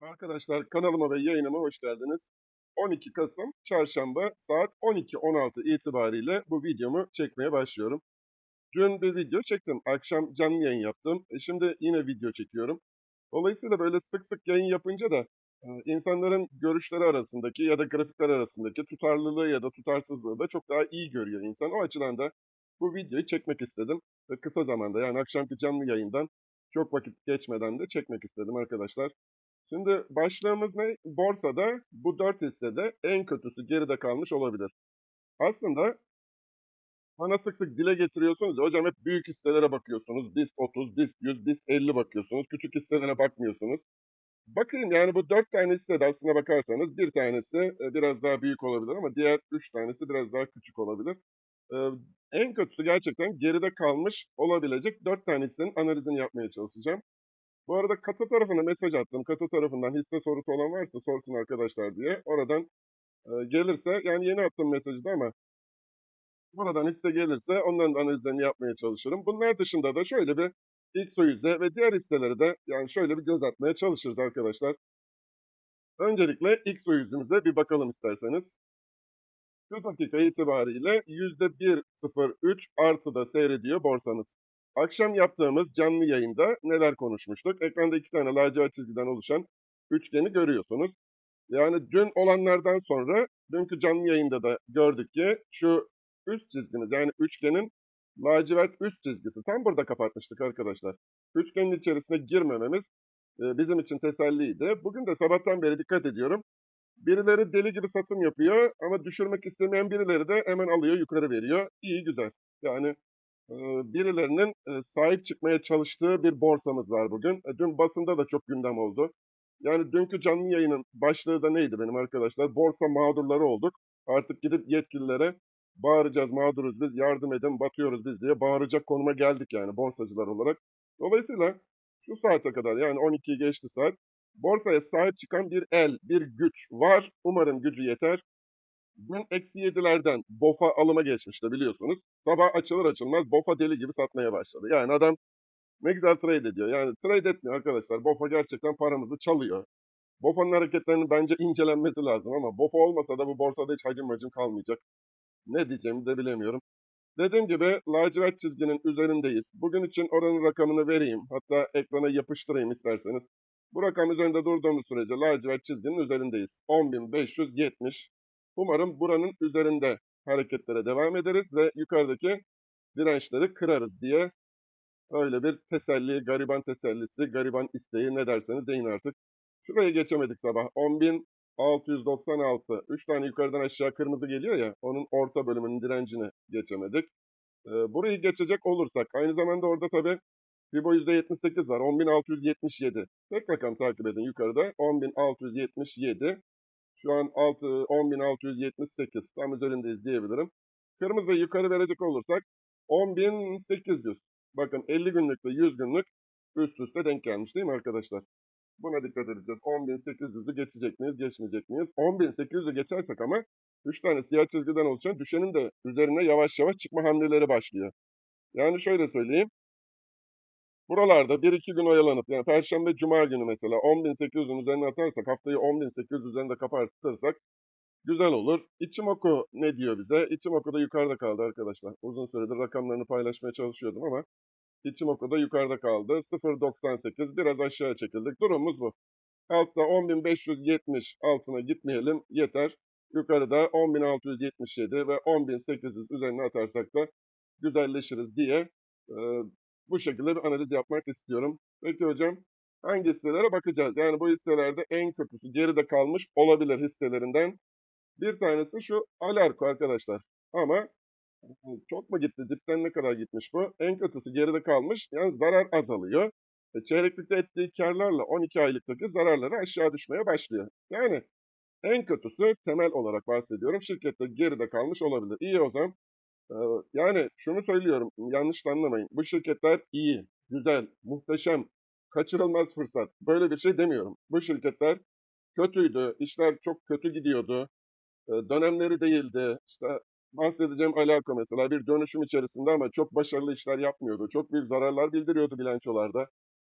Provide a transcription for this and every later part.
Arkadaşlar kanalıma ve yayınıma hoş geldiniz. 12 Kasım Çarşamba saat 12.16 itibariyle bu videomu çekmeye başlıyorum. Dün bir video çektim. Akşam canlı yayın yaptım. E şimdi yine video çekiyorum. Dolayısıyla böyle sık sık yayın yapınca da e, insanların görüşleri arasındaki ya da grafikler arasındaki tutarlılığı ya da tutarsızlığı da çok daha iyi görüyor insan. O açıdan da bu videoyu çekmek istedim. Ve kısa zamanda yani akşamki canlı yayından çok vakit geçmeden de çekmek istedim arkadaşlar. Şimdi başlığımız ne? Borsada bu dört hissede en kötüsü geride kalmış olabilir. Aslında bana sık sık dile getiriyorsunuz ya hocam hep büyük hisselere bakıyorsunuz. BIST 30, BIST 100, BIST 50 bakıyorsunuz. Küçük hisselere bakmıyorsunuz. Bakayım yani bu dört tane hissede aslına bakarsanız bir tanesi e, biraz daha büyük olabilir ama diğer üç tanesi biraz daha küçük olabilir. Ee, en kötüsü gerçekten geride kalmış olabilecek dört tane hissenin analizini yapmaya çalışacağım. Bu arada Kata tarafına mesaj attım. Kata tarafından hisse sorusu olan varsa sorsun arkadaşlar diye. Oradan e, gelirse yani yeni attım mesajı da ama buradan hisse gelirse onların da analizlerini yapmaya çalışırım. Bunlar dışında da şöyle bir XO100'de ve diğer hisseleri de yani şöyle bir göz atmaya çalışırız arkadaşlar. Öncelikle XO100'ümüze bir bakalım isterseniz. Şu dakika itibariyle %1.03 artıda seyrediyor borsamız. Akşam yaptığımız canlı yayında neler konuşmuştuk? Ekranda iki tane lacivert çizgiden oluşan üçgeni görüyorsunuz. Yani dün olanlardan sonra dünkü canlı yayında da gördük ki şu üst çizgimiz yani üçgenin lacivert üst çizgisi tam burada kapatmıştık arkadaşlar. Üçgenin içerisine girmememiz e, bizim için teselliydi. Bugün de sabahtan beri dikkat ediyorum. Birileri deli gibi satım yapıyor ama düşürmek istemeyen birileri de hemen alıyor yukarı veriyor. İyi güzel. Yani birilerinin sahip çıkmaya çalıştığı bir borsamız var bugün. E, Dün basında da çok gündem oldu. Yani dünkü canlı yayının başlığı da neydi benim arkadaşlar? Borsa mağdurları olduk. Artık gidip yetkililere bağıracağız, mağduruz biz, yardım edin, batıyoruz biz diye bağıracak konuma geldik yani borsacılar olarak. Dolayısıyla şu saate kadar yani 12'yi geçti saat borsaya sahip çıkan bir el, bir güç var. Umarım gücü yeter. Dün eksi 7'lerden BOFA alıma geçmişti biliyorsunuz. Sabah açılır açılmaz BOFA deli gibi satmaya başladı. Yani adam ne güzel trade ediyor. Yani trade etmiyor arkadaşlar. BOFA gerçekten paramızı çalıyor. BOFA'nın hareketlerinin bence incelenmesi lazım ama BOFA olmasa da bu borsada hiç hacim hacim kalmayacak. Ne diyeceğimi de bilemiyorum. Dediğim gibi lacivert çizginin üzerindeyiz. Bugün için oranın rakamını vereyim. Hatta ekrana yapıştırayım isterseniz. Bu rakam üzerinde durduğumuz sürece lacivert çizginin üzerindeyiz. 10.570. Umarım buranın üzerinde hareketlere devam ederiz ve yukarıdaki dirençleri kırarız diye öyle bir teselli, gariban tesellisi, gariban isteği ne derseniz deyin artık. Şuraya geçemedik sabah. 10.696. 3 tane yukarıdan aşağı kırmızı geliyor ya. Onun orta bölümünün direncini geçemedik. Ee, burayı geçecek olursak aynı zamanda orada tabii Fibo %78 var. 10.677. Tek rakam takip edin yukarıda. 10.677. Şu an 6, 10.678. Tam üzerindeyiz diyebilirim. Kırmızı yukarı verecek olursak 10.800. Bakın 50 günlükle 100 günlük üst üste denk gelmiş değil mi arkadaşlar? Buna dikkat edeceğiz. 10.800'ü geçecek miyiz, geçmeyecek miyiz? 10.800'ü geçersek ama 3 tane siyah çizgiden oluşan düşenin de üzerine yavaş yavaş çıkma hamleleri başlıyor. Yani şöyle söyleyeyim. Buralarda 1-2 gün oyalanıp yani Perşembe Cuma günü mesela 10.800'ün üzerine atarsak haftayı 10.800 üzerinde kapatırsak güzel olur. İçimoku ne diyor bize? İçimoku da yukarıda kaldı arkadaşlar. Uzun süredir rakamlarını paylaşmaya çalışıyordum ama İçimoku da yukarıda kaldı. 0.98 biraz aşağı çekildik. Durumumuz bu. Altta 10.570 altına gitmeyelim yeter. Yukarıda 10.677 ve 10.800 üzerine atarsak da güzelleşiriz diye bu şekilde bir analiz yapmak istiyorum. Peki hocam hangi hisselere bakacağız? Yani bu hisselerde en kötüsü geride kalmış olabilir hisselerinden. Bir tanesi şu Alarko arkadaşlar. Ama çok mu gitti? Dipten ne kadar gitmiş bu? En kötüsü geride kalmış. Yani zarar azalıyor. E, çeyreklikte ettiği karlarla 12 aylıktaki zararları aşağı düşmeye başlıyor. Yani en kötüsü temel olarak bahsediyorum. Şirkette geride kalmış olabilir. İyi o zaman. Yani şunu söylüyorum, yanlış anlamayın. Bu şirketler iyi, güzel, muhteşem, kaçırılmaz fırsat. Böyle bir şey demiyorum. Bu şirketler kötüydü, işler çok kötü gidiyordu. Dönemleri değildi. İşte bahsedeceğim alaka mesela bir dönüşüm içerisinde ama çok başarılı işler yapmıyordu. Çok büyük zararlar bildiriyordu bilançolarda.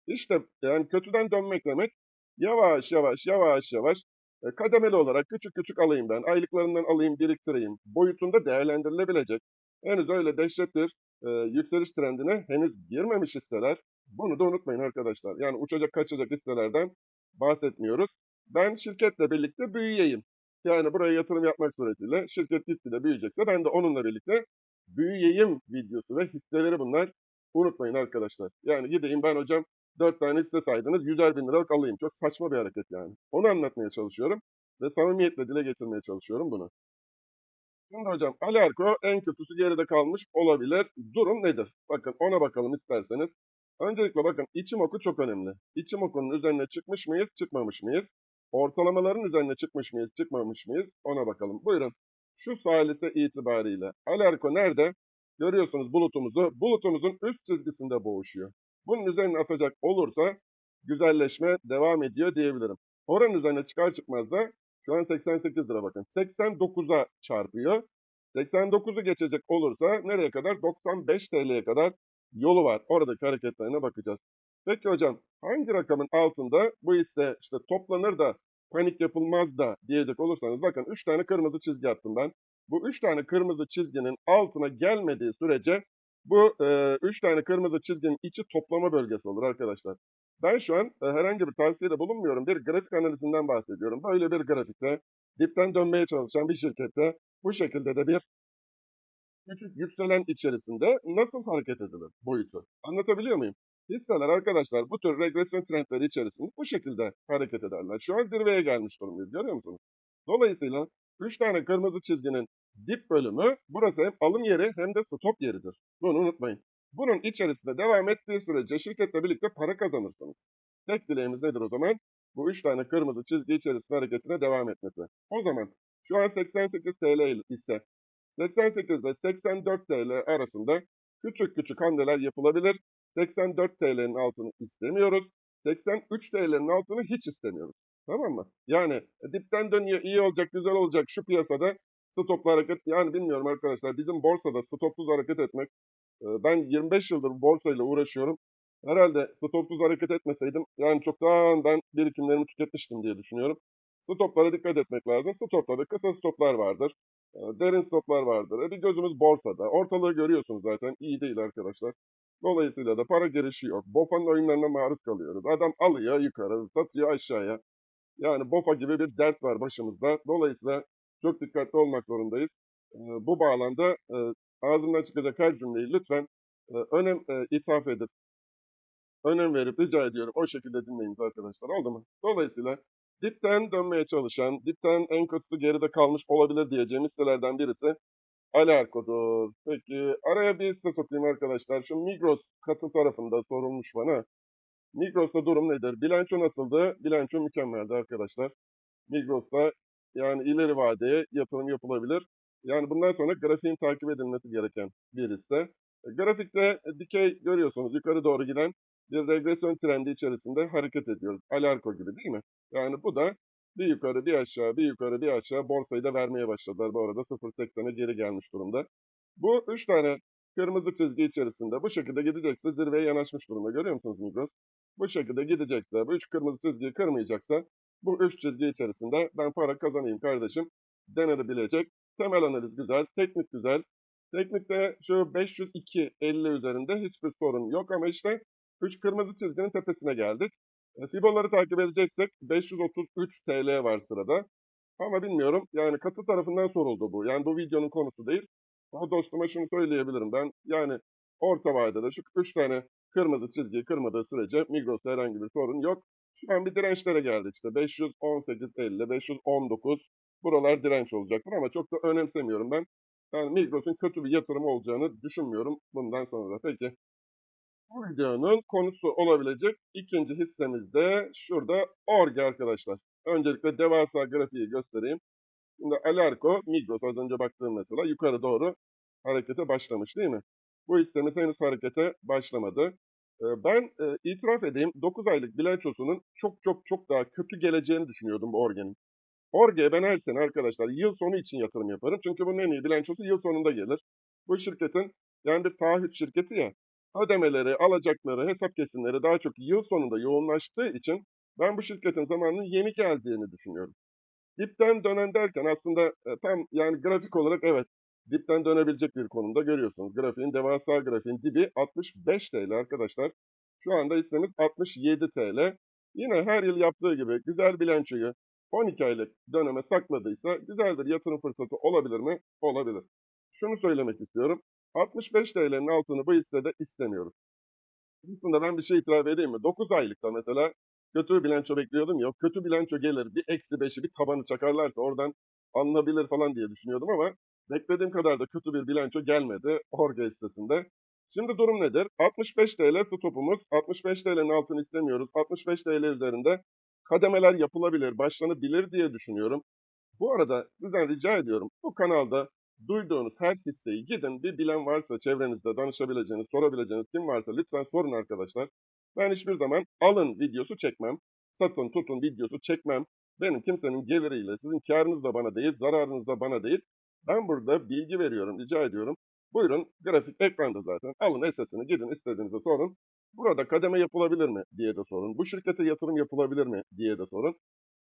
İşte yani kötüden dönmek demek Yavaş yavaş yavaş yavaş e, kademeli olarak küçük küçük alayım ben. Aylıklarından alayım, biriktireyim. Boyutunda değerlendirilebilecek. Henüz öyle dehşet bir e, yükseliş trendine henüz girmemiş hisseler. Bunu da unutmayın arkadaşlar. Yani uçacak kaçacak hisselerden bahsetmiyoruz. Ben şirketle birlikte büyüyeyim. Yani buraya yatırım yapmak suretiyle şirket gitgide büyüyecekse ben de onunla birlikte büyüyeyim videosu ve hisseleri bunlar. Unutmayın arkadaşlar. Yani gideyim ben hocam 4 tane hisse saydınız 100'er bin liralık alayım. Çok saçma bir hareket yani. Onu anlatmaya çalışıyorum ve samimiyetle dile getirmeye çalışıyorum bunu. Şimdi hocam Alarko en kötüsü geride kalmış olabilir. Durum nedir? Bakın ona bakalım isterseniz. Öncelikle bakın içim oku çok önemli. İçim okunun üzerine çıkmış mıyız, çıkmamış mıyız? Ortalamaların üzerine çıkmış mıyız, çıkmamış mıyız? Ona bakalım. Buyurun. Şu salise itibariyle Alarko nerede? Görüyorsunuz bulutumuzu. Bulutumuzun üst çizgisinde boğuşuyor. Bunun üzerine atacak olursa güzelleşme devam ediyor diyebilirim. Oranın üzerine çıkar çıkmaz da şu an 88 lira bakın. 89'a çarpıyor. 89'u geçecek olursa nereye kadar? 95 TL'ye kadar yolu var. Oradaki hareketlerine bakacağız. Peki hocam hangi rakamın altında bu hisse işte toplanır da panik yapılmaz da diyecek olursanız bakın 3 tane kırmızı çizgi attım ben. Bu 3 tane kırmızı çizginin altına gelmediği sürece bu 3 tane kırmızı çizginin içi toplama bölgesi olur arkadaşlar. Ben şu an e, herhangi bir tavsiyede bulunmuyorum. Bir grafik analizinden bahsediyorum. Böyle bir grafikte dipten dönmeye çalışan bir şirkette bu şekilde de bir küçük yükselen içerisinde nasıl hareket edilir boyutu? Anlatabiliyor muyum? Hisseler arkadaşlar bu tür regresyon trendleri içerisinde bu şekilde hareket ederler. Şu an zirveye gelmiş durumdayız görüyor musunuz? Dolayısıyla 3 tane kırmızı çizginin dip bölümü burası hem alım yeri hem de stop yeridir. Bunu unutmayın. Bunun içerisinde devam ettiği sürece şirketle birlikte para kazanırsınız. Tek dileğimiz nedir o zaman? Bu 3 tane kırmızı çizgi içerisinde hareketine devam etmesi. O zaman şu an 88 TL ise 88 ile 84 TL arasında küçük küçük hamleler yapılabilir. 84 TL'nin altını istemiyoruz. 83 TL'nin altını hiç istemiyoruz. Tamam mı? Yani dipten dönüyor, iyi olacak, güzel olacak şu piyasada stoplu hareket. Yani bilmiyorum arkadaşlar bizim borsada stopsuz hareket etmek. e, Ben 25 yıldır borsayla uğraşıyorum. Herhalde stopsuz hareket etmeseydim yani çoktan ben birikimlerimi tüketmiştim diye düşünüyorum. Stoplara dikkat etmek lazım. Stoplarda kısa stoplar vardır. e, Derin stoplar vardır. E, Bir gözümüz borsada. Ortalığı görüyorsunuz zaten. İyi değil arkadaşlar. Dolayısıyla da para girişi yok. BOFA'nın oyunlarına maruz kalıyoruz. Adam alıyor yukarı, satıyor aşağıya. Yani BOFA gibi bir dert var başımızda. Dolayısıyla çok dikkatli olmak zorundayız. Bu bağlamda ağzımdan çıkacak her cümleyi lütfen önem e, ithaf edip, önem verip rica ediyorum o şekilde dinleyiniz arkadaşlar. Oldu mu? Dolayısıyla dipten dönmeye çalışan, dipten en kötüsü geride kalmış olabilir diyeceğim hisselerden birisi Alarko'dur. Peki araya bir hisse sokayım arkadaşlar. Şu Migros katı tarafında sorulmuş bana. Migros'ta durum nedir? Bilanço nasıldı? Bilanço mükemmeldi arkadaşlar. Migros'ta yani ileri vadeye yatırım yapılabilir. Yani bundan sonra grafiğin takip edilmesi gereken bir hisse. E, Grafikte e, dikey görüyorsunuz yukarı doğru giden bir regresyon trendi içerisinde hareket ediyoruz. Alarko gibi değil mi? Yani bu da bir yukarı bir aşağı bir yukarı bir aşağı borsayı da vermeye başladılar. Bu arada 0.80'e geri gelmiş durumda. Bu 3 tane kırmızı çizgi içerisinde bu şekilde gidecekse zirveye yanaşmış durumda. Görüyor musunuz Migros? Bu şekilde gidecekse, bu üç kırmızı çizgiyi kırmayacaksa bu üç çizgi içerisinde ben para kazanayım kardeşim denebilecek. Temel analiz güzel, teknik güzel. Teknikte şu 502.50 üzerinde hiçbir sorun yok ama işte 3 kırmızı çizginin tepesine geldik. E, Fiboları takip edeceksek 533 TL var sırada. Ama bilmiyorum yani katı tarafından soruldu bu. Yani bu videonun konusu değil. O dostuma şunu söyleyebilirim ben. Yani orta vadede şu 3 tane kırmızı çizgiyi kırmadığı sürece Migros'ta herhangi bir sorun yok. Bir dirençlere geldik işte 518.50, 519 buralar direnç olacaktır ama çok da önemsemiyorum ben. Yani Migros'un kötü bir yatırım olacağını düşünmüyorum bundan sonra. Peki bu videonun konusu olabilecek ikinci hissemiz de şurada Orge arkadaşlar. Öncelikle devasa grafiği göstereyim. Şimdi Alarko, Migros az önce baktığım mesela yukarı doğru harekete başlamış değil mi? Bu hissemiz henüz harekete başlamadı. Ee, Ben e, itiraf edeyim 9 aylık bilançosunun çok çok çok daha kötü geleceğini düşünüyordum bu Orge'nin. Orge'ye ben her sene arkadaşlar yıl sonu için yatırım yaparım. Çünkü bunun en iyi bilançosu yıl sonunda gelir. Bu şirketin yani bir taahhüt şirketi ya ödemeleri, alacakları, hesap kesimleri daha çok yıl sonunda yoğunlaştığı için Ben bu şirketin zamanının yeni geldiğini düşünüyorum. Dipten dönen derken aslında e, tam yani grafik olarak evet dipten dönebilecek bir konumda görüyorsunuz. Grafiğin devasa grafiğin dibi 65 TL arkadaşlar. Şu anda hissemiz 67 TL. Yine her yıl yaptığı gibi güzel bilançoyu 12 aylık döneme sakladıysa güzeldir yatırım fırsatı olabilir mi? Olabilir. Şunu söylemek istiyorum. 65 TL'nin altını bu hissede istemiyoruz. Aslında ben bir şey itiraf edeyim mi? 9 aylıkta mesela kötü bir bilanço bekliyordum ya. Kötü bilanço gelir bir eksi 5'i bir tabanı çakarlarsa oradan alınabilir falan diye düşünüyordum ama beklediğim kadar da kötü bir bilanço gelmedi Orga hissesinde. Şimdi durum nedir? 65 TL stopumuz. 65 TL'nin altını istemiyoruz. 65 TL üzerinde kademeler yapılabilir, başlanabilir diye düşünüyorum. Bu arada sizden rica ediyorum bu kanalda duyduğunuz her hisseyi gidin bir bilen varsa çevrenizde danışabileceğiniz, sorabileceğiniz kim varsa lütfen sorun arkadaşlar. Ben hiçbir zaman alın videosu çekmem, satın tutun videosu çekmem. Benim kimsenin geliriyle, sizin karınız da bana değil, zararınız da bana değil. Ben burada bilgi veriyorum, rica ediyorum. Buyurun grafik ekranda zaten. Alın SS'ini gidin istediğinize sorun. Burada kademe yapılabilir mi diye de sorun. Bu şirkete yatırım yapılabilir mi diye de sorun.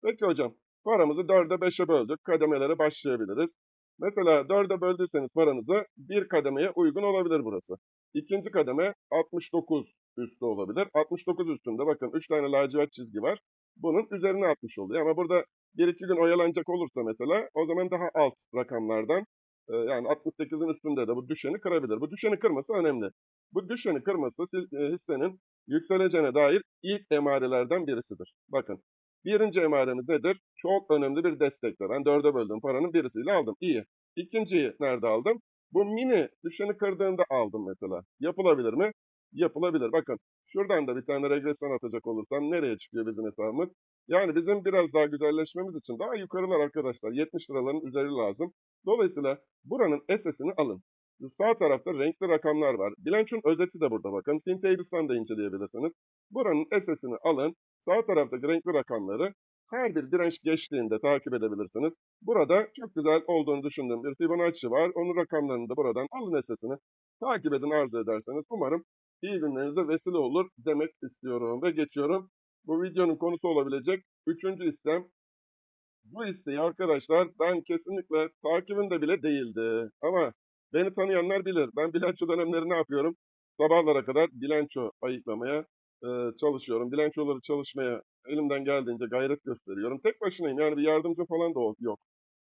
Peki hocam paramızı 4'e 5'e böldük. Kademelere başlayabiliriz. Mesela 4'e böldüyseniz paranızı bir kademeye uygun olabilir burası. İkinci kademe 69 üstü olabilir. 69 üstünde bakın 3 tane lacivert çizgi var. Bunun üzerine 60 oluyor. Ama burada 1-2 gün oyalanacak olursa mesela o zaman daha alt rakamlardan e, yani 68'in üstünde de bu düşeni kırabilir. Bu düşeni kırması önemli. Bu düşeni kırması e, hissenin yükseleceğine dair ilk emarelerden birisidir. Bakın birinci emaremiz nedir? Çok önemli bir destektir. Ben dörde böldüm paranın birisiyle aldım. İyi. İkinciyi nerede aldım? Bu mini düşeni kırdığında aldım mesela. Yapılabilir mi? Yapılabilir. Bakın şuradan da bir tane regresyon atacak olursam nereye çıkıyor bizim hesabımız? Yani bizim biraz daha güzelleşmemiz için daha yukarılar arkadaşlar 70 liraların üzeri lazım. Dolayısıyla buranın SS'ini alın. Sağ tarafta renkli rakamlar var. Bilançonun özeti de burada bakın. Fintables'tan da inceleyebilirsiniz. Buranın SS'ini alın. Sağ taraftaki renkli rakamları her bir direnç geçtiğinde takip edebilirsiniz. Burada çok güzel olduğunu düşündüğüm bir Fibonacci var. Onun rakamlarını da buradan alın SS'ini. Takip edin arzu ederseniz. Umarım iyi günlerinize vesile olur demek istiyorum ve geçiyorum. Bu videonun konusu olabilecek üçüncü istem. Bu hisseyi arkadaşlar ben kesinlikle takibinde bile değildi. Ama beni tanıyanlar bilir. Ben bilanço dönemleri ne yapıyorum? Sabahlara kadar bilanço ayıklamaya e, çalışıyorum. Bilançoları çalışmaya elimden geldiğince gayret gösteriyorum. Tek başınayım yani bir yardımcı falan da yok.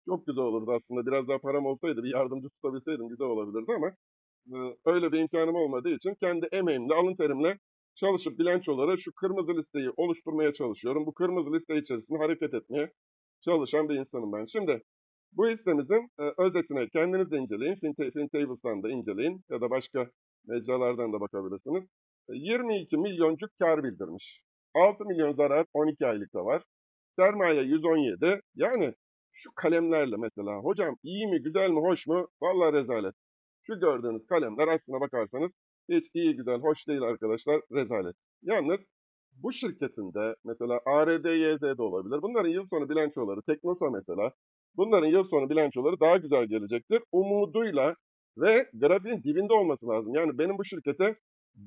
Çok güzel olurdu aslında. Biraz daha param olsaydı bir yardımcı tutabilseydim güzel olabilirdi ama e, öyle bir imkanım olmadığı için kendi emeğimle, alın terimle çalışıp bilançoları şu kırmızı listeyi oluşturmaya çalışıyorum. Bu kırmızı liste içerisinde hareket etmeye çalışan bir insanım ben. Şimdi bu hissemizin e, özetine kendiniz de inceleyin. Fintables'tan da inceleyin ya da başka mecralardan da bakabilirsiniz. 22 milyoncuk kar bildirmiş. 6 milyon zarar 12 aylıkta var. Sermaye 117. Yani şu kalemlerle mesela hocam iyi mi güzel mi hoş mu? Vallahi rezalet. Şu gördüğünüz kalemler aslına bakarsanız hiç iyi güzel hoş değil arkadaşlar rezalet. Yalnız bu şirketinde mesela ARD, YZ'de olabilir. Bunların yıl sonu bilançoları, Teknosa mesela, bunların yıl sonu bilançoları daha güzel gelecektir. Umuduyla ve grafiğin dibinde olması lazım. Yani benim bu şirkete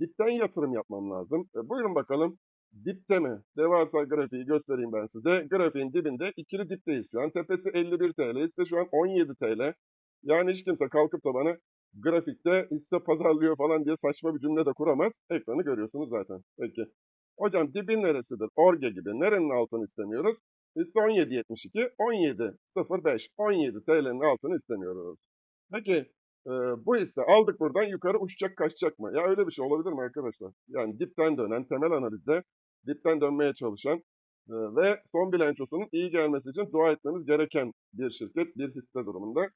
dipten yatırım yapmam lazım. E, buyurun bakalım dipte mi? Devasa grafiği göstereyim ben size. Grafiğin dibinde ikili dipteyiz şu an. Tepesi 51 TL, ise şu an 17 TL. Yani hiç kimse kalkıp da bana grafikte hisse pazarlıyor falan diye saçma bir cümle de kuramaz. Ekranı görüyorsunuz zaten. Peki. Hocam dibin neresidir? Orge gibi. Nerenin altını istemiyoruz? Hisse 17.72, 17.05, 17 TL'nin altını istemiyoruz. Peki e, bu hisse aldık buradan yukarı uçacak kaçacak mı? Ya öyle bir şey olabilir mi arkadaşlar? Yani dipten dönen temel analizde dipten dönmeye çalışan ve son bilançosunun iyi gelmesi için dua etmemiz gereken bir şirket, bir hisse durumunda.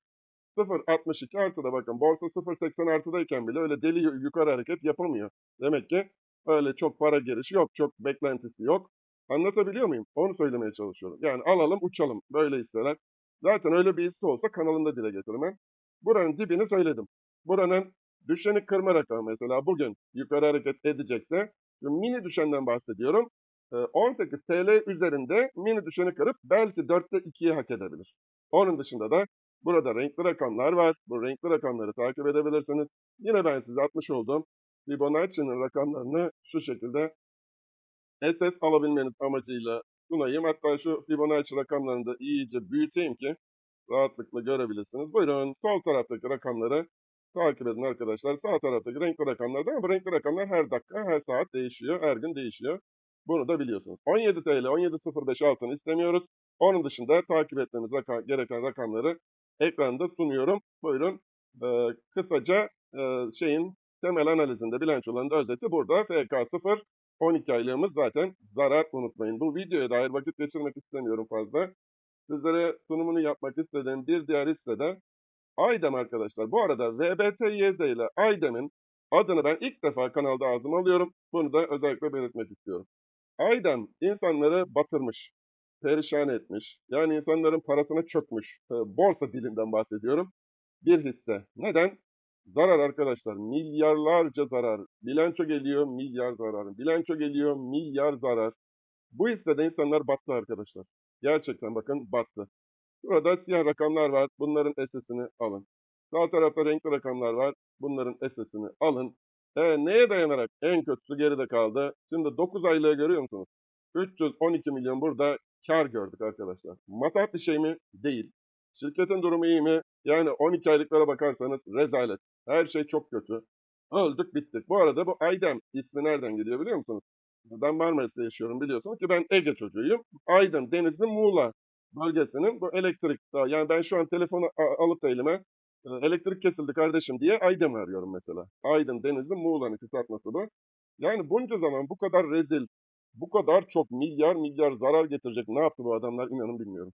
0.62 artıda bakın borsa 0.80 artıdayken bile öyle deli yukarı hareket yapamıyor. Demek ki öyle çok para girişi yok, çok beklentisi yok. Anlatabiliyor muyum? Onu söylemeye çalışıyorum. Yani alalım uçalım böyle hisseler. Zaten öyle bir hisse olsa kanalımda dile getirmem. Buranın dibini söyledim. Buranın düşeni kırma rakamı mesela bugün yukarı hareket edecekse mini düşenden bahsediyorum. 18 TL üzerinde mini düşeni kırıp belki 4'te 2'yi hak edebilir. Onun dışında da Burada renkli rakamlar var. Bu renkli rakamları takip edebilirsiniz. Yine ben size atmış olduğum Fibonacci'nin rakamlarını şu şekilde SS alabilmeniz amacıyla sunayım. Hatta şu Fibonacci rakamlarını da iyice büyüteyim ki rahatlıkla görebilirsiniz. Buyurun sol taraftaki rakamları takip edin arkadaşlar. Sağ taraftaki renkli rakamlar da ama renkli rakamlar her dakika, her saat değişiyor, her gün değişiyor. Bunu da biliyorsunuz. 17 TL, 17.05 altın istemiyoruz. Onun dışında takip etmeniz raka- gereken rakamları ekranda sunuyorum. Buyurun. Ee, kısaca e, şeyin temel analizinde bilançoların özeti burada. FK0 12 aylığımız zaten zarar unutmayın. Bu videoya dair vakit geçirmek istemiyorum fazla. Sizlere sunumunu yapmak istediğim bir diğer hisse de Aydem arkadaşlar. Bu arada VBTYZ ile Aydem'in adını ben ilk defa kanalda ağzıma alıyorum. Bunu da özellikle belirtmek istiyorum. Aydem insanları batırmış, perişan etmiş. Yani insanların parasına çökmüş. e, Borsa dilinden bahsediyorum. Bir hisse. Neden? Zarar arkadaşlar. Milyarlarca zarar. Bilanço geliyor milyar zarar. Bilanço geliyor milyar zarar. Bu hissede insanlar battı arkadaşlar. Gerçekten bakın battı. Burada siyah rakamlar var. Bunların SS'ini alın. Sağ tarafta renkli rakamlar var. Bunların SS'ini alın. E, neye dayanarak en kötüsü geride kaldı? Şimdi 9 aylığı görüyor musunuz? 312 milyon burada kar gördük arkadaşlar. Matah bir şey mi? Değil. Şirketin durumu iyi mi? Yani 12 aylıklara bakarsanız rezalet. Her şey çok kötü. Öldük bittik. Bu arada bu Aydem ismi nereden geliyor biliyor musunuz? Ben Marmaris'te yaşıyorum biliyorsunuz ki ben Ege çocuğuyum. Aydın, Denizli, Muğla bölgesinin bu elektrik. Yani ben şu an telefonu alıp da elime e, elektrik kesildi kardeşim diye Aydın'ı arıyorum mesela. Aydın, Denizli, Muğla'nın kısaltması bu. Yani bunca zaman bu kadar rezil, bu kadar çok milyar milyar zarar getirecek ne yaptı bu adamlar inanın bilmiyorum.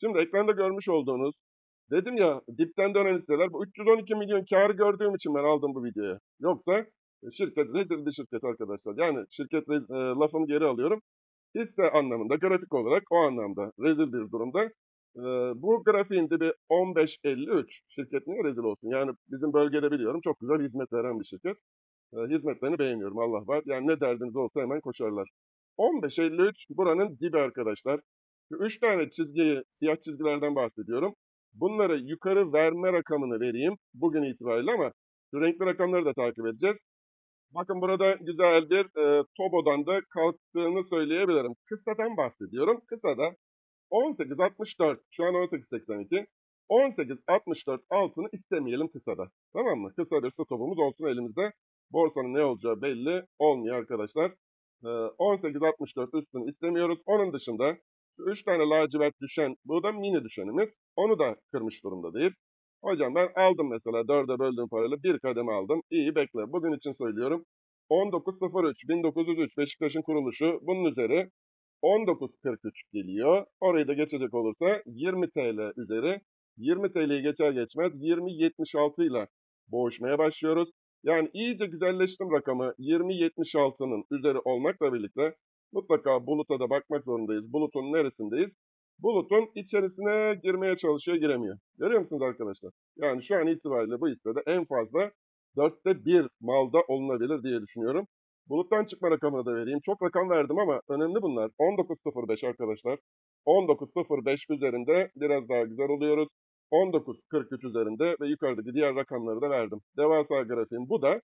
Şimdi ekranda görmüş olduğunuz dedim ya dipten dönen hisseler bu 312 milyon karı gördüğüm için ben aldım bu videoya. Yoksa e, şirket rezil bir şirket arkadaşlar. Yani şirket e, lafımı geri alıyorum. Hisse anlamında grafik olarak o anlamda rezil bir durumda. Ee, bu grafiğin dibi 15.53. Şirket niye rezil olsun? Yani bizim bölgede biliyorum çok güzel hizmet veren bir şirket. Ee, hizmetlerini beğeniyorum Allah var. Yani ne derdiniz olsa hemen koşarlar. 15.53 buranın dibi arkadaşlar. Şu üç tane çizgiyi, siyah çizgilerden bahsediyorum. Bunları yukarı verme rakamını vereyim bugün itibariyle ama şu renkli rakamları da takip edeceğiz. Bakın burada güzel bir e, Tobo'dan da kalktığını söyleyebilirim. Kısadan bahsediyorum. Kısada 18.64 şu an 18.82 18.64 altını istemeyelim kısada. Tamam mı? Kısa bir stopumuz olsun elimizde. Borsanın ne olacağı belli olmuyor arkadaşlar. Ee, 18.64 üstünü istemiyoruz. Onun dışında şu 3 tane lacivert düşen, bu da mini düşenimiz. Onu da kırmış durumda değil. Hocam ben aldım mesela 4'e böldüğüm parayla bir kademe aldım. İyi bekle. Bugün için söylüyorum. 19.03 1903 Beşiktaş'ın kuruluşu bunun üzeri 19.43 geliyor. Orayı da geçecek olursa 20 TL üzeri. 20 TL'yi geçer geçmez 20.76 ile boğuşmaya başlıyoruz. Yani iyice güzelleştim rakamı 20.76'nın üzeri olmakla birlikte mutlaka buluta da bakmak zorundayız. Bulutun neresindeyiz? Bulutun içerisine girmeye çalışıyor giremiyor. Görüyor musunuz arkadaşlar? Yani şu an itibariyle bu hissede en fazla dörtte bir malda olunabilir diye düşünüyorum. Buluttan çıkma rakamını da vereyim. Çok rakam verdim ama önemli bunlar. 19.05 arkadaşlar. 19.05 üzerinde biraz daha güzel oluyoruz. 19.43 üzerinde ve yukarıdaki diğer rakamları da verdim. Devasa grafiğim bu da.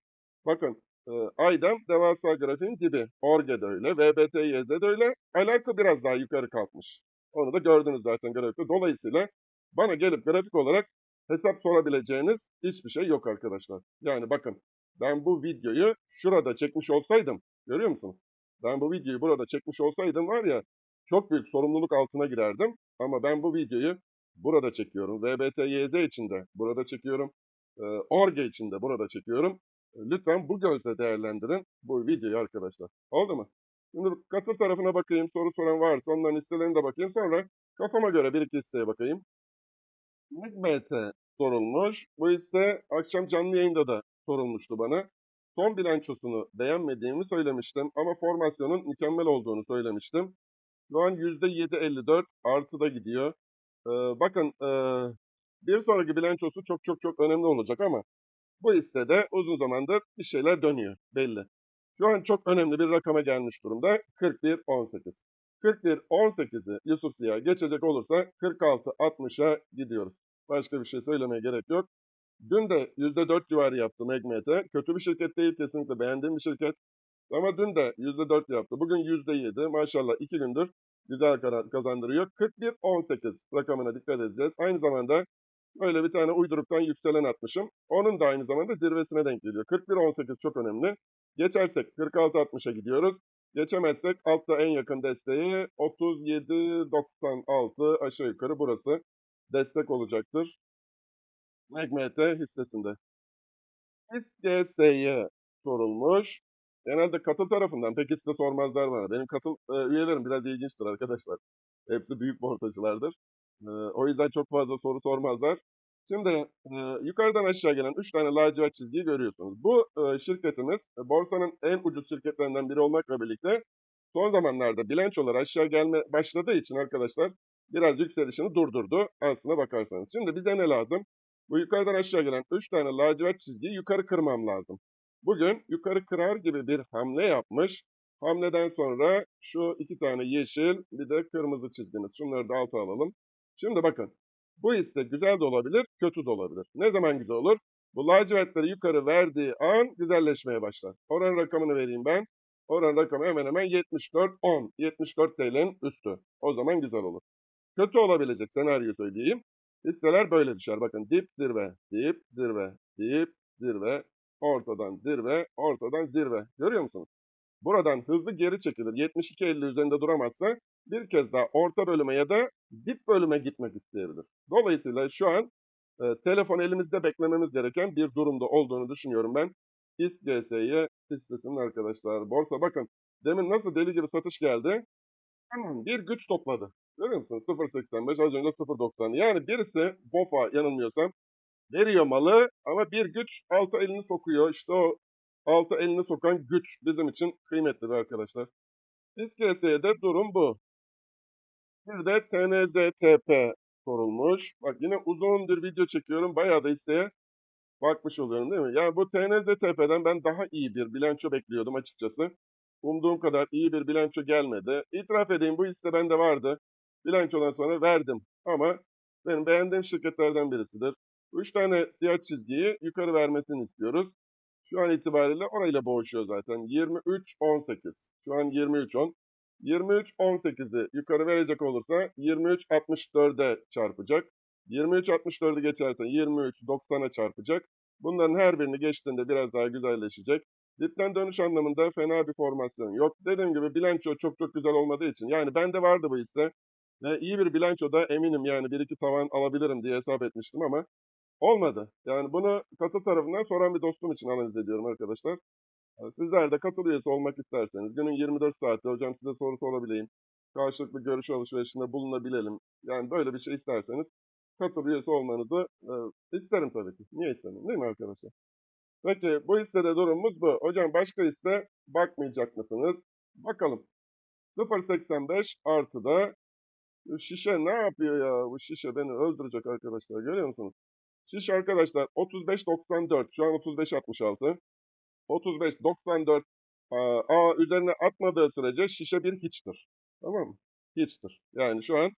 Bakın e, Aydem devasa grafiğin dibi. Orge de öyle. VBT, YZ de öyle. Alaka biraz daha yukarı kalkmış. Onu da gördünüz zaten grafikte. Dolayısıyla bana gelip grafik olarak hesap sorabileceğiniz hiçbir şey yok arkadaşlar. Yani bakın ben bu videoyu şurada çekmiş olsaydım, görüyor musunuz? Ben bu videoyu burada çekmiş olsaydım var ya, çok büyük sorumluluk altına girerdim. Ama ben bu videoyu burada çekiyorum. VBTYZ için de burada çekiyorum. Ee, Orge için de burada çekiyorum. Ee, Lütfen bu gözle değerlendirin bu videoyu arkadaşlar. Oldu mu? Şimdi katıl tarafına bakayım. Soru soran varsa onların listelerine de bakayım. Sonra kafama göre bir iki hisseye bakayım. MT sorulmuş. Bu hisse akşam canlı yayında da sorulmuştu bana. Son bilançosunu beğenmediğimi söylemiştim ama formasyonun mükemmel olduğunu söylemiştim. Şu an %7.54 artıda gidiyor. Bakın bir sonraki bilançosu çok çok çok önemli olacak ama bu hissede uzun zamandır bir şeyler dönüyor belli. Şu an çok önemli bir rakama gelmiş durumda. 41.18. 41.18'i Yusuf Ziya geçecek olursa 46.60'a gidiyoruz. Başka bir şey söylemeye gerek yok. Dün de %4 civarı yaptı Megmete. Kötü bir şirket değil kesinlikle beğendiğim bir şirket. Ama dün de %4 yaptı. Bugün %7. Maşallah 2 gündür güzel kazandırıyor. 41-18 rakamına dikkat edeceğiz. Aynı zamanda böyle bir tane uyduruktan yükselen atmışım. Onun da aynı zamanda zirvesine denk geliyor. 41-18 çok önemli. Geçersek 46-60'a gidiyoruz. Geçemezsek altta en yakın desteği 37.96 aşağı yukarı burası destek olacaktır. MGMT hissesinde. HGS'ye sorulmuş. Genelde katıl tarafından peki size sormazlar bana. Benim katıl e, üyelerim biraz ilginçtir arkadaşlar. Hepsi büyük borsacılardır. E, o yüzden çok fazla soru sormazlar. Şimdi e, yukarıdan aşağı gelen 3 tane lacivert çizgiyi görüyorsunuz. Bu e, şirketimiz e, borsanın en ucuz şirketlerinden biri olmakla birlikte son zamanlarda bilançolar aşağı gelme başladığı için arkadaşlar biraz yükselişini durdurdu aslına bakarsanız. Şimdi bize ne lazım? Bu yukarıdan aşağı gelen 3 tane lacivert çizgiyi yukarı kırmam lazım. Bugün yukarı kırar gibi bir hamle yapmış. Hamleden sonra şu iki tane yeşil bir de kırmızı çizgimiz. Şunları da alta alalım. Şimdi bakın bu hisse güzel de olabilir, kötü de olabilir. Ne zaman güzel olur? Bu lacivertleri yukarı verdiği an güzelleşmeye başlar. Oranın rakamını vereyim ben. Oranın rakamı hemen hemen 74.10. 74 TL'nin üstü. O zaman güzel olur. Kötü olabilecek senaryo söyleyeyim. Hisseler böyle düşer. Bakın dip zirve, dip zirve, dip zirve, ortadan zirve, ortadan zirve. Görüyor musunuz? Buradan hızlı geri çekilir. 72.50 üzerinde duramazsa bir kez daha orta bölüme ya da dip bölüme gitmek isteyebilir. Dolayısıyla şu an e, telefon elimizde beklememiz gereken bir durumda olduğunu düşünüyorum ben. İSGS'ye hissesinin arkadaşlar. Borsa bakın demin nasıl deli gibi satış geldi. Hemen bir güç topladı. Görüyor musunuz? 0.85 az önce 0.90. Yani birisi BOFA yanılmıyorsam veriyor malı ama bir güç alta elini sokuyor. İşte o alta elini sokan güç bizim için kıymetli arkadaşlar. İSGS'de durum bu. Bir de TNZTP sorulmuş. Bak yine uzun bir video çekiyorum. Bayağı da hisseye bakmış oluyorum değil mi? Yani bu TNZTP'den ben daha iyi bir bilanço bekliyordum açıkçası. Umduğum kadar iyi bir bilanço gelmedi. İtiraf edeyim bu hisse bende vardı. Bilançodan sonra verdim. Ama benim beğendiğim şirketlerden birisidir. Üç tane siyah çizgiyi yukarı vermesini istiyoruz. Şu an itibariyle orayla boğuşuyor zaten. 23.18. Şu an 23.10. 23.18'i yukarı verecek olursa 23.64'e çarpacak. 23.64'ü geçerse 23.90'a çarpacak. Bunların her birini geçtiğinde biraz daha güzelleşecek. Dipten dönüş anlamında fena bir formasyon yok. Dediğim gibi bilanço çok çok güzel olmadığı için. Yani bende vardı bu hisse. Ve iyi bir bilançoda eminim yani bir iki tavan alabilirim diye hesap etmiştim ama olmadı. Yani bunu katı tarafından soran bir dostum için analiz ediyorum arkadaşlar. Yani Sizler de katıl üyesi olmak isterseniz günün 24 saati hocam size soru sorabileyim. Karşılıklı görüş alışverişinde bulunabilelim. Yani böyle bir şey isterseniz katıl üyesi olmanızı e, isterim tabii ki. Niye istemem değil mi arkadaşlar? Peki bu hissede durumumuz bu. Hocam başka hisse bakmayacak mısınız? Bakalım. 0.85 artıda bu şişe ne yapıyor ya? Bu şişe beni öldürecek arkadaşlar. Görüyor musunuz? Şişe arkadaşlar 35.94. Şu an 35.66. 35.94 A, A üzerine atmadığı sürece şişe bir hiçtir. Tamam mı? Hiçtir. Yani şu an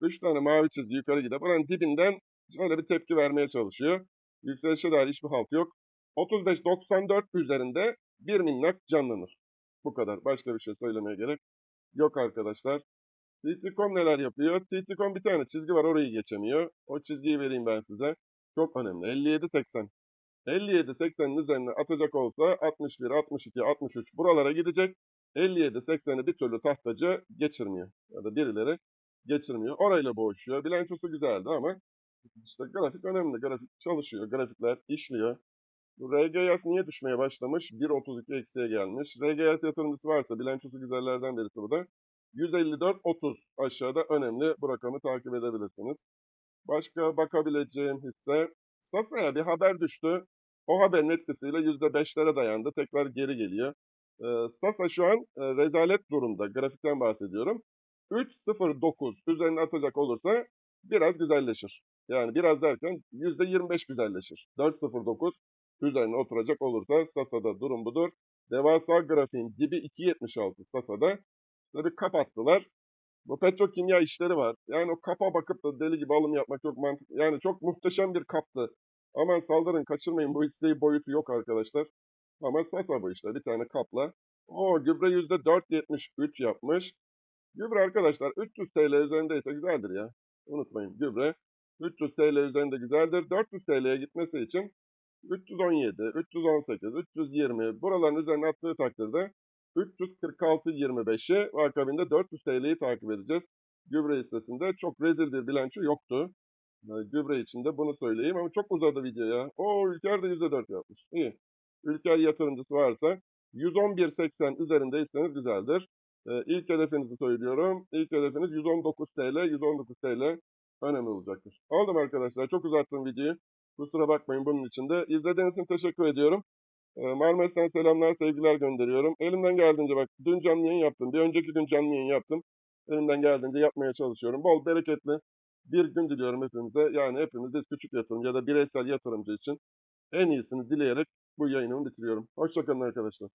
3 tane mavi çizgi yukarı gider. Buranın dibinden şöyle bir tepki vermeye çalışıyor. Yükselişe dair hiçbir halt yok. 35.94 üzerinde bir minnak canlanır. Bu kadar. Başka bir şey söylemeye gerek yok arkadaşlar. TT.com neler yapıyor? TT.com bir tane çizgi var orayı geçemiyor. O çizgiyi vereyim ben size. Çok önemli. 57.80. 57.80'in üzerine atacak olsa 61, 62, 63 buralara gidecek. 57.80'i bir türlü tahtacı geçirmiyor. Ya da birileri geçirmiyor. Orayla boğuşuyor. Bilançosu güzeldi ama işte grafik önemli. Grafik çalışıyor. Grafikler işliyor. RGYAS niye düşmeye başlamış? 1.32 eksiye gelmiş. RGYAS yatırımcısı varsa bilançosu güzellerden birisi bu da. 154.30 aşağıda önemli. Bu rakamı takip edebilirsiniz. Başka bakabileceğim hisse. Safra'ya bir haber düştü. O haberin etkisiyle %5'lere dayandı. Tekrar geri geliyor. Ee, Sasa şu an e, rezalet durumda. Grafikten bahsediyorum. 3.09 üzerine atacak olursa biraz güzelleşir. Yani biraz derken %25 güzelleşir. 4.09 üzerine oturacak olursa Sasa'da durum budur. Devasa grafiğin dibi 2.76 Sasa'da. Bir kapattılar. Bu petrokimya işleri var. Yani o kapa bakıp da deli gibi alım yapmak çok mantıklı. Yani çok muhteşem bir kaptı. Aman saldırın kaçırmayın bu hisseyi boyutu yok arkadaşlar. Ama Sasa bu işte bir tane kapla O gübre %4.73 yapmış. Gübre arkadaşlar 300 TL üzerindeyse güzeldir ya. Unutmayın gübre 300 TL üzerinde güzeldir. 400 TL'ye gitmesi için 317, 318, 320 buraların üzerine attığı takdirde 346.25'i ve akabinde 400 TL'yi takip edeceğiz. Gübre listesinde çok rezil bir bilanço yoktu. Ee, Gübre için de bunu söyleyeyim ama çok uzadı video ya. O Ülker de %4 yapmış. İyi. Ülker yatırımcısı varsa 111.80 üzerindeyseniz güzeldir. Ee, ilk hedefinizi söylüyorum. İlk hedefiniz 119 TL. 119 TL önemli olacaktır. Aldım arkadaşlar. Çok uzattım videoyu. Kusura bakmayın bunun için de. İzlediğiniz için teşekkür ediyorum. Marmaris'ten selamlar, sevgiler gönderiyorum. Elimden geldiğince bak dün canlı yayın yaptım. Bir önceki gün canlı yayın yaptım. Elimden geldiğince yapmaya çalışıyorum. Bol bereketli bir gün diliyorum hepimize. Yani hepimiz de küçük yatırım ya da bireysel yatırımcı için en iyisini dileyerek bu yayınımı bitiriyorum. Hoşçakalın arkadaşlar.